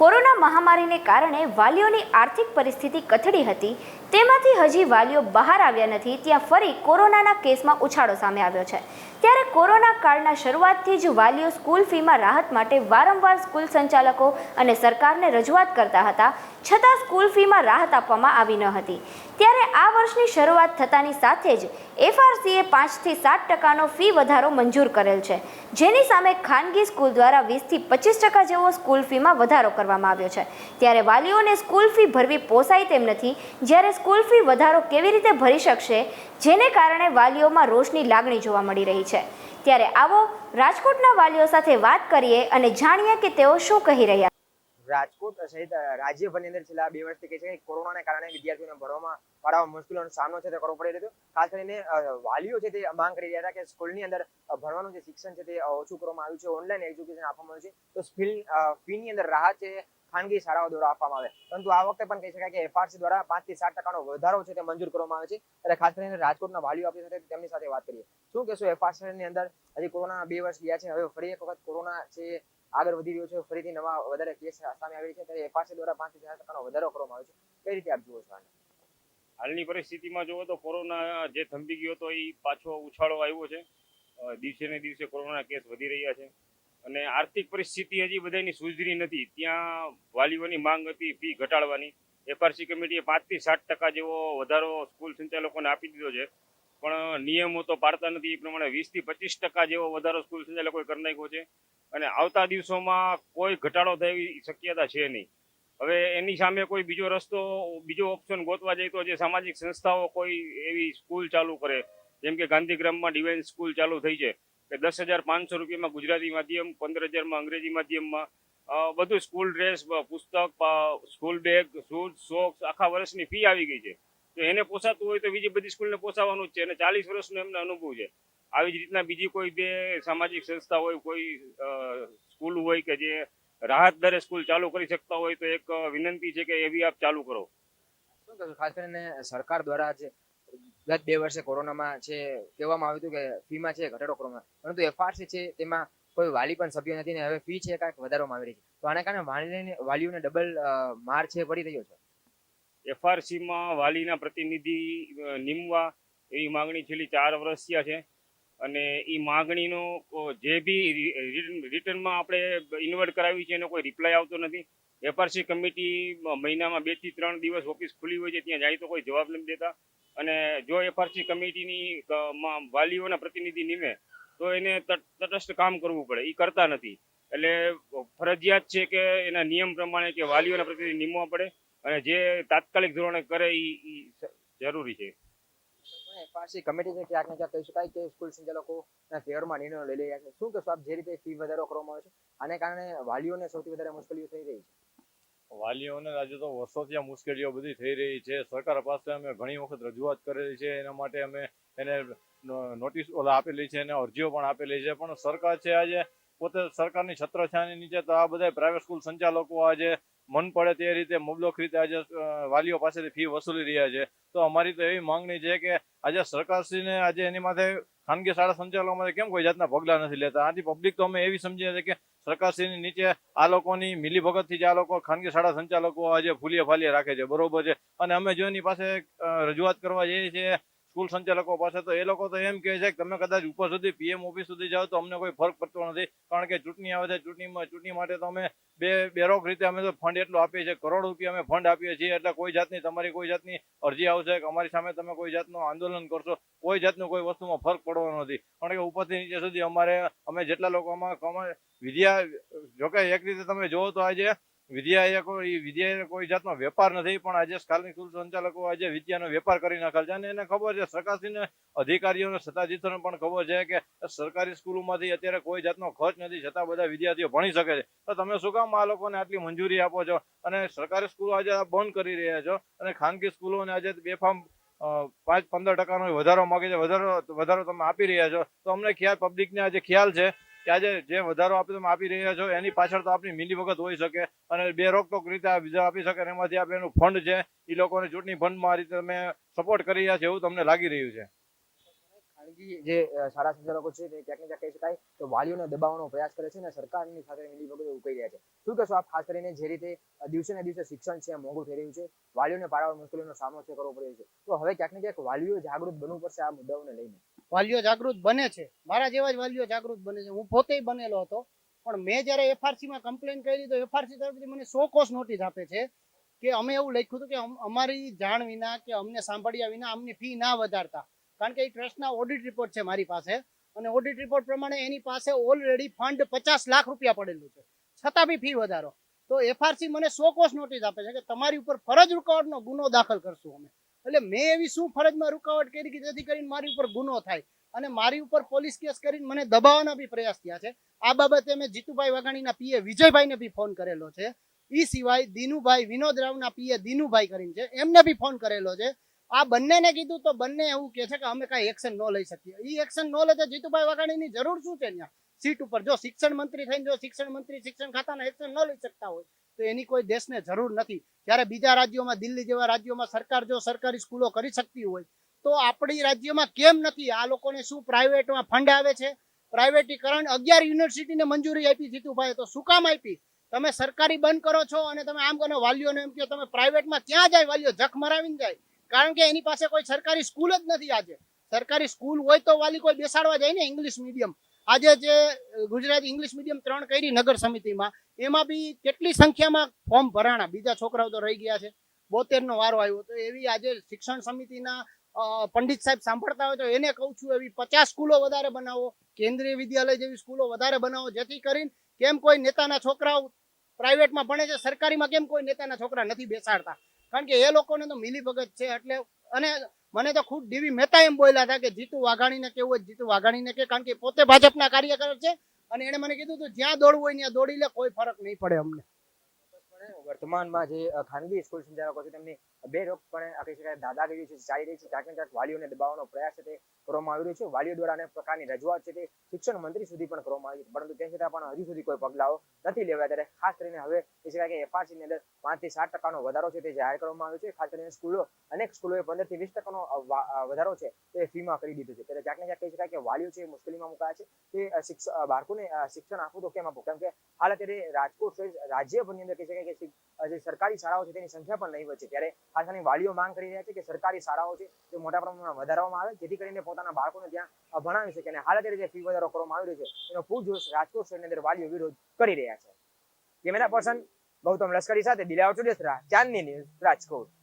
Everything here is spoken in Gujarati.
કોરોના મહામારીને કારણે વાલીઓની આર્થિક પરિસ્થિતિ કથળી હતી. તેમાંથી હજી વાલીઓ બહાર આવ્યા નથી, ત્યાં ફરી કોરોનાના કેસમાં ઉછાળો સામે આવ્યો છે. ત્યારે કોરોના કાળના શરૂઆતથી જ વાલીઓ સ્કૂલ ફીમાં રાહત માટે વારંવાર સ્કૂલ સંચાલકો અને સરકારને રજૂઆત કરતા હતા, છતાં સ્કૂલ ફીમાં રાહત આપવામાં આવી ન હતી. ત્યારે આ વર્ષની શરૂઆત થતાની સાથે જ એફઆરસીએ પાંચથી સાત ટકાનો ફી વધારો મંજૂર કરેલ છે. જેની સામે ખાનગી સ્કૂલ દ્વારા વીસથી પચીસ ટકા જેવો સ્કૂલ ફીમાં વધારો કરવામાં આવ્યો છે. ત્યારે વાલીઓને સ્કૂલ ફી ભરવી પોસાય તેમ નથી, જ્યારે સ્કૂલ ફી વધારો કેવી રીતે ભરી શકશે, જેને કારણે વાલીઓમાં રોષની લાગણી જોવા મળી રહી છે. ત્યારે આવો રાજકોટના વાલીઓ સાથે વાત કરીએ અને જાણીએ કે તેઓ શું કહી રહ્યા રાજકોટ સહિત રાજ્યભરની અંદર છેલ્લા બે વર્ષથી કહે છે કે કોરોનાને કારણે વિદ્યાર્થીઓને ભણવામાં પડાવવા મુશ્કેલીઓનો સામનો છે તે કરવો પડી રહ્યો ખાસ કરીને વાલીઓ છે તે માંગ કરી રહ્યા હતા કે સ્કૂલની અંદર ભણવાનું જે શિક્ષણ છે તે ઓછું કરવામાં આવ્યું છે, ઓનલાઈન એજ્યુકેશન આપવામાં આવ્યું છે. તો ફીની અંદર રાહત છે ખાનગી શાળાઓ દ્વારા આપવામાં આવે. પરંતુ આ વખતે પણ કહી શકાય કે એફઆરસી દ્વારા પાંચથી સાત ટકાનો વધારો છે તે મંજૂર કરવામાં આવે છે. ત્યારે ખાસ કરીને રાજકોટના વાલીઓ આપણી સાથે તેમની સાથે વાત કરીએ. શું કહેશો એફઆરસી ની અંદર? હજી કોરોના બે વર્ષ ગયા છે. હવે ફરી એક વખત કોરોના છે આગળ વધી રહ્યો છે, ફરીથી નવા વધારે કેસ સામે આવી છે. ત્યારે એફઆરસી દ્વારા પાંચ સાત ટકાનો વધારો કરવામાં આવ્યો છે. કઈ રીતે આપ જુઓ છો હાલની પરિસ્થિતિમાં જોવો તો કોરોના જે થંભી ગયો હતો એ પાછો ઉછાળો આવ્યો છે. દિવસે ને દિવસે કોરોના કેસ વધી રહ્યા છે. અને આર્થિક પરિસ્થિતિ હજી બધાની સુધરી નથી. ત્યાં વાલીઓની માંગ હતી, ફી ઘટાડવાની. એફઆરસી કમિટીએ પાંચથી સાત ટકા જેવો વધારો સ્કૂલ સંચાલકોને આપી દીધો છે. પણ નિયમો તો પાડતા નથી. એ પ્રમાણે વીસથી પચીસ ટકા જેવો વધારો સ્કૂલ સંચાલકોએ કરી નાખ્યો છે. અને આવતા દિવસોમાં કોઈ ઘટાડો થવી શક્યતા છે નહીં. હવે એની સામે કોઈ બીજો રસ્તો, બીજો ઓપ્શન ગોતવા જાય તો જે સામાજિક સંસ્થાઓ કોઈ એવી સ્કૂલ ચાલુ કરે. જેમ કે ગાંધીગ્રામમાં ડિવાઇન સ્કૂલ ચાલુ થઈ છે. કે દસ હજાર પાંચસો રૂપિયામાં ગુજરાતી માધ્યમ, પંદર હજારમાં અંગ્રેજી માધ્યમમાં બધું સ્કૂલ ડ્રેસ પુસ્તક સ્કૂલ બેગ શૂઝ સોક્સ આખા વર્ષની ફી આવી ગઈ છે. તો એને પોસાતું હોય તો બીજી બધી સ્કૂલને પોસાવાનું જ છે. અને ચાલીસ વર્ષનો એમને અનુભવ છે. આવી જ રીતના બીજી કોઈ બે સામાજિક સંસ્થા હોય, કોઈ સ્કૂલ હોય કે જે રાહત દરે સ્કૂલ ચાલુ કરી શકતા હોય તો એક વિનંતી છે કે એવી આપ ચાલુ કરો. શું ખાસ કરીને સરકાર દ્વારા જે ગત બે વર્ષે કોરોનામાં છે, કહેવામાં આવ્યું હતું કે ફીમાં છે ઘટાડો કરવામાં. પરંતુ એફઆરસી છે, તેમાં કોઈ વાલી પણ સભ્ય નથી ને હવે ફી છે કાંઈક વધારવામાં આવી રહી છે. તો આના કારણે વાલીને, વાલીઓને ડબલ માર છે, પડી રહ્યો છે. એફઆરસીમાં વાલીના પ્રતિનિધિ નિમવા એવી માંગણી છેલ્લી ચાર વર્ષ થયા છે. અને એ માગણીનો જે બી રિટર્નમાં આપણે ઇન્વર્ટ કરાવી છે એનો કોઈ રિપ્લાય આવતો નથી. એફઆરસી કમિટી મહિનામાં બેથી ત્રણ દિવસ ઓફિસ ખુલી હોય છે, ત્યાં જાય તો કોઈ જવાબ નથી દેતા. અને જો એફઆરસી કમિટીની વાલીઓના પ્રતિનિધિ નિમે, તો એને તટસ્થ કામ કરવું પડે. એ કરતા નથી. એટલે ફરજિયાત છે કે એના નિયમ પ્રમાણે કે વાલીઓના પ્રતિનિધિ નિમવા પડે અને જે તાત્કાલિક ધોરણે કરે એ જરૂરી છે. એફઆરસી કમિટી ક્યાંક ને ક્યાંક કહી શકાય કે સ્કૂલ સંચાલકોના ફેવરમાં નિર્ણયો લઈ રહ્યા છે. શું કહેશો આપ? જે રીતે ફી વધારો કરવામાં આવે છે. આને કારણે વાલીઓને સૌથી વધારે મુશ્કેલીઓ થઈ રહી છે. વાલીઓને આજે તો વર્ષોથી આ મુશ્કેલીઓ બધી થઈ રહી છે. સરકાર પાસે અમે ઘણી વખત રજૂઆત કરેલી છે. એના માટે અમે એને નોટિસ ઓલા આપેલી છે અને અરજીઓ પણ આપેલી છે. પણ સરકાર છે આજે પોતે સરકારની છત્રછાની નીચે તો આ બધા પ્રાઇવેટ સ્કૂલ સંચાલકો આજે મન પડે તે રીતે મુબલક રીતે આજે વાલીઓ પાસેથી ફી વસૂલી રહ્યા છે. તો અમારી તો એવી માંગણી છે કે આજે સરકારશ્રીને આજે એની માથે ખાનગી શાળા સંચાલકો માટે કેમ કોઈ જાતના પગલાં નથી લેતા? આથી પબ્લિક તો અમે એવી સમજીએ છીએ કે સરકારશ્રીની નીચે આ લોકોની મિલીભગતથી જ આ લોકો ખાનગી શાળા સંચાલકો આજે ફૂલીએ ફાલીએ રાખે છે. બરોબર છે. અને અમે જો એની પાસે રજૂઆત કરવા જઈએ છીએ સ્કૂલ સંચાલકો પાસે તો એ લોકો તો એમ કહે છે કે તમે કદાચ ઉપર સુધી પીએમ ઓફિસ સુધી જાઓ તો અમને કોઈ ફરક પડતો નથી. કારણ કે ચૂંટણી આવે છે, ચૂંટણીમાં, ચૂંટણી માટે તો અમે બે, બેરોક રીતે અમે તો ફંડ એટલો આપીએ છીએ. કરોડ રૂપિયા અમે ફંડ આપીએ છીએ. એટલે કોઈ જાતની, તમારી કોઈ જાતની અરજી આવશે કે અમારી સામે તમે કોઈ જાતનું આંદોલન કરશો, કોઈ જાતનું કોઈ વસ્તુમાં ફરક પડવાનો નથી. કારણ કે ઉપરથી નીચે સુધી અમારે, અમે જેટલા લોકો આમાં કમાય, વિદ્યા જોકે એક રીતે તમે જોવો તો આજે વિદ્યા એ કોઈ વિદ્યા કોઈ જાતનો વેપાર નથી, પણ આજે સ્થાનિક સ્કૂલ સંચાલકો આજે વિદ્યાનો વેપાર કરી નાખેલ છે. અને એને ખબર છે, સરકારશ્રીને, અધિકારીઓને, સત્તાધીશોને પણ ખબર છે કે સરકારી સ્કૂલોમાંથી અત્યારે કોઈ જાતનો ખર્ચ નથી, છતાં બધા વિદ્યાર્થીઓ ભણી શકે છે. તો તમે શું કામ આ લોકોને આટલી મંજૂરી આપો છો? અને સરકારી સ્કૂલો આજે બંધ કરી રહ્યા છો. અને ખાનગી સ્કૂલોને આજે બેફામ પાંચ પંદર ટકાનો વધારો માગે છે. વધારો વધારો તમે આપી રહ્યા છો. તો અમને ખ્યાલ, પબ્લિકને આજે ખ્યાલ છે કે આજે જે વધારો આપી તમે આપી રહ્યા છો, એની પાછળ તો આપની મિલી વખત હોઈ શકે. અને બે રોકટોક રીતે બીજા આપી શકે એમાંથી આપણે એનું ફંડ છે, એ લોકોને ચૂંટણી ફંડમાં આ રીતે તમે સપોર્ટ કરી રહ્યા છો એવું તમને લાગી રહ્યું છે? જે સારા સંચાલકો છે તે ક્યાંક ને કહી શકાય તો વાલીઓને દબાવવાનો પ્રયાસ કરે છે અને સરકારની સાથે મિલી વગર એવું કહી રહ્યા છે. શું કહેશો આપ? ખાસ કરીને જે રીતે દિવસે ને દિવસે શિક્ષણ છે મોંઘું થઈ રહ્યું છે, વાલીઓને પારાવાર મુશ્કેલીનો સામનો કરવો પડે છે. તો હવે ક્યાંક ને ક્યાંક વાલીઓ જાગૃત બનવું પડશે આ મુદ્દાઓને લઈને. વાલીઓ જાગૃત બને છે. મારા જેવા જ વાલીઓ જાગૃત બને છે. હું પોતે બનેલો હતો. પણ મેં જ્યારે એફઆરસીમાં કમ્પ્લેન કરી તો એફઆરસી તરફથી મને સો કોસ નોટિસ આપે છે કે અમે એવું લખ્યું હતું કે અમારી જાણ વિના કે અમને સાંભળ્યા વિના અમને ફી ના વધારતા. કારણ કે એ ટ્રસ્ટના ઓડિટ રિપોર્ટ છે મારી પાસે. અને ઓડિટ રિપોર્ટ પ્રમાણે એની પાસે ઓલરેડી ફંડ પચાસ લાખ રૂપિયા પડેલું છે. છતાં બી ફી વધારો. તો એફઆરસી મને સો કોસ નોટિસ આપે છે કે તમારી ઉપર ફરજ રૂકાવટનો ગુનો દાખલ કરશું અમે. એટલે મેં એવી શું ફરજમાં રૂકાવટ કરી કે જેથી કરીને મારી ઉપર ગુનો થાય? અને મારી ઉપર પોલીસ કેસ કરીને મને દબાવવાના બી પ્રયાસ થયા છે. આ બાબતે મેં જીતુભાઈ વાઘાણીના પીએ વિજયભાઈને બી ફોન કરેલો છે. એ સિવાય દીનુભાઈ વિનોદ રાવના પીએ દીનુભાઈ કરીને છે. એમને બી ફોન કરેલો છે. આ બંનેને કીધું તો બંને એવું કહે છે કે અમે કાંઈ એક્શન ન લઈ શકીએ. એ એક્શન ન લે તો જીતુભાઈ વાઘાણીની જરૂર શું છે ત્યાં સીટ ઉપર જો શિક્ષણ મંત્રી થઈને જો શિક્ષણ મંત્રી શિક્ષણ ખાતાના એક્શન ન લઈ શકતા હોય, તો એની કોઈ દેશને જરૂર નથી. જ્યારે બીજા રાજ્યોમાં, દિલ્હી જેવા રાજ્યોમાં સરકાર જો સરકારી સ્કૂલો કરી શકતી હોય, તો આપણી રાજ્યમાં કેમ નથી? આ લોકોને શું પ્રાઇવેટમાં ફંડ આવે છે? પ્રાઇવેટીકરણ અગિયાર યુનિવર્સિટીને મંજૂરી આપી જીતુભાઈ તો શું કામ આપી? તમે સરકારી બંધ કરો છો અને તમે આમ કરો, વાલીઓને એમ કહો, તમે પ્રાઇવેટમાં ક્યાં જાય? વાલીઓ જખ મરાવીને જાય. કારણ કે એની પાસે કોઈ સરકારી સ્કૂલ જ નથી આજે. સરકારી સ્કૂલ હોય તો વાલી કોઈ બેસાડવા જાય ને, ઇંગ્લિશ મીડિયમ. આજે જે ગુજરાત ઇંગ્લિશ મીડિયમ ત્રણ કરી નગર સમિતિમાં, એમાં બી કેટલી સંખ્યામાં ફોર્મ ભરાણા? બીજા છોકરાઓ તો રહી ગયા છે. બોતેરનો વારો આવ્યો. તો એવી આજે શિક્ષણ સમિતિના પંડિત સાહેબ સાંભળતા હોય તો એને કહું છું, એવી પચાસ સ્કૂલો વધારે બનાવો, કેન્દ્રીય વિદ્યાલય જેવી સ્કૂલો વધારે બનાવો, જેથી કરીને કેમ કોઈ નેતાના છોકરાઓ પ્રાઇવેટમાં ભણે છે, સરકારીમાં કેમ કોઈ નેતાના છોકરા નથી બેસાડતા? કારણ કે એ લોકોને તો મિલી ભગત છે એટલે અને મને તો ખુદ ડીવી મહેતા એમ બોલ્યા હતા કે જીતુ વાઘાણીને કેવું હોય જીતુ વાઘાણીને કે કારણ કે પોતે ભાજપના કાર્યકર છે અને એને મને કીધું હતું જ્યાં દોડવું હોય ત્યાં દોડી લે, કોઈ ફરક નહીં પડે અમને. વર્તમાનમાં જે ખાનગી સ્કૂલ સંચાલકો છે તેમની બે રોકપણે આ કહી શકાય દાદાગીરી છે, ચાલી રહી છે ક્યાંક ને ક્યાંક વાલીઓને દબાવવાનો પ્રયાસ છે, તે કરવામાં આવી રહ્યો છે. વાલીઓ દ્વારા અનેક પ્રકારની રજૂઆત છે, તે શિક્ષણ મંત્રી સુધી પણ કરવામાં આવી છે. પરંતુ તેમ છતાં પણ હજુ સુધી કોઈ પગલાઓ નથી લેવાયા. ત્યારે ખાસ કરીને હવે કહી શકાય કે એફઆરસી ની અંદર પાંચથી સાત ટકાનો વધારો છે, તે જાહેર કરવામાં આવ્યો છે. ખાસ કરીને સ્કૂલો, અનેક સ્કૂલોએ પંદરથી વીસ ટકાનો વધારો છે, તે ફીમાં કરી દીધો છે. ત્યારે ક્યાંક ને ક્યાંક કહી શકાય કે વાલીઓ છે મુશ્કેલીમાં મુકાયા છે. તે બાળકોને શિક્ષણ આપવું તો કેમ આપવું? કેમ કે હાલ અત્યારે રાજકોટ સહિત રાજ્યભરની અંદર કહી શકાય કે જે સરકારી શાળાઓ છે તેની સંખ્યા પણ નહીં છે. ત્યારે ખાસ વાલીઓ માંગ કરી રહ્યા છે કે સરકારી શાળાઓ છે તે મોટા પ્રમાણમાં વધારવામાં આવે, જેથી કરીને પોતાના બાળકોને ત્યાં ભણાવી શકે અને હાલ અત્યારે જે ફી વધારો કરવામાં આવી રહ્યો છે એનો પૂરજોશ રાજકોટ શહેરની અંદર વાલીઓ વિરોધ કરી રહ્યા છે. કેમેરા પર્સન ગૌતમ લશ્કરી સાથે દિલાવર ચુડેસરા ચાંદની ન્યૂઝ રાજકોટ.